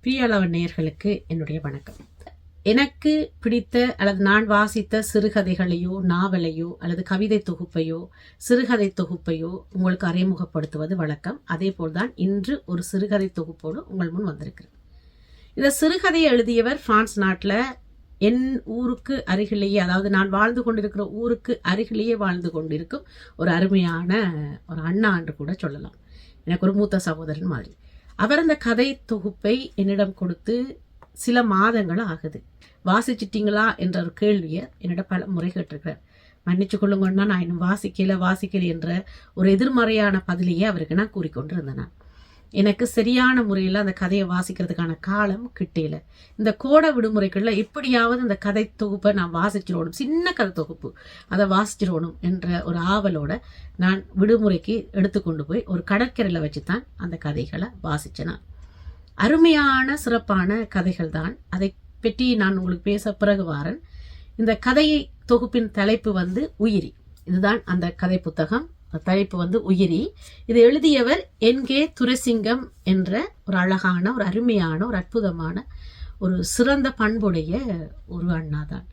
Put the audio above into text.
பிரியளவன் நேர்களுக்கு என்னுடைய வணக்கம். எனக்கு பிடித்த அல்லது நான் வாசித்த சிறுகதைகளையோ நாவலையோ அல்லது கவிதை தொகுப்பையோ சிறுகதை தொகுப்பையோ உங்களுக்கு அறிமுகப்படுத்துவது வழக்கம். அதே போல்தான் இன்று ஒரு சிறுகதை தொகுப்போடு உங்கள் முன் வந்திருக்கிறேன். இந்த சிறுகதையை எழுதியவர் பிரான்ஸ் நாட்டில் என் ஊருக்கு அருகிலேயே அதாவது நான் வாழ்ந்து கொண்டிருக்கிற ஊருக்கு அருகிலேயே வாழ்ந்து கொண்டிருக்கும் ஒரு அருமையான ஒரு அண்ணா என்று கூட சொல்லலாம். எனக்கு ஒரு மூத்த சகோதரன் மாதிரி. அவர் அந்த கதை தொகுப்பை என்னிடம் கொடுத்து சில மாதங்கள் ஆகுது. வாசிச்சிட்டிங்களா என்ற ஒரு கேள்வியை என்னிடம் பல முறை கேட்டிருக்கிறார். மன்னிச்சு கொள்ளுங்கன்னா நான் இன்னும் வாசிக்கல வாசிக்கல என்ற ஒரு எதிர்மறையான பதிலையே அவருக்கு நான் கூறிக்கொண்டிருந்தேன். நான் எனக்கு சரியான முறையில் அந்த கதையை வாசிக்கிறதுக்கான காலம் கிட்டேல இந்த கோட விடுமுறைகளில் எப்படியாவது இந்த கதை தொகுப்பை நான் வாசிச்சிடணும் சின்ன கதை தொகுப்பு. அதை வாசிச்சிடணும் என்ற ஒரு ஆவலோட நான் விடுமுறைக்கு எடுத்துக்கொண்டு போய் ஒரு கடற்கரையில் வச்சு தான் அந்த கதைகளை வாசித்தேன் அருமையான சிறப்பான கதைகள் தான். அதை பற்றி நான் உங்களுக்கு பேச பிறகு வாரன். இந்த கதையை தொகுப்பின் தலைப்பு வந்து உயிரி. இதுதான் அந்த கதை புத்தகம். தலைப்பு வந்து உயிரி. இது எழுதியவர் என். கே. துரசிங்கம் என்ற ஒரு அழகான ஒரு அருமையான ஒரு அற்புதமான ஒரு சிறந்த பண்புடைய ஒரு அண்ணா தான்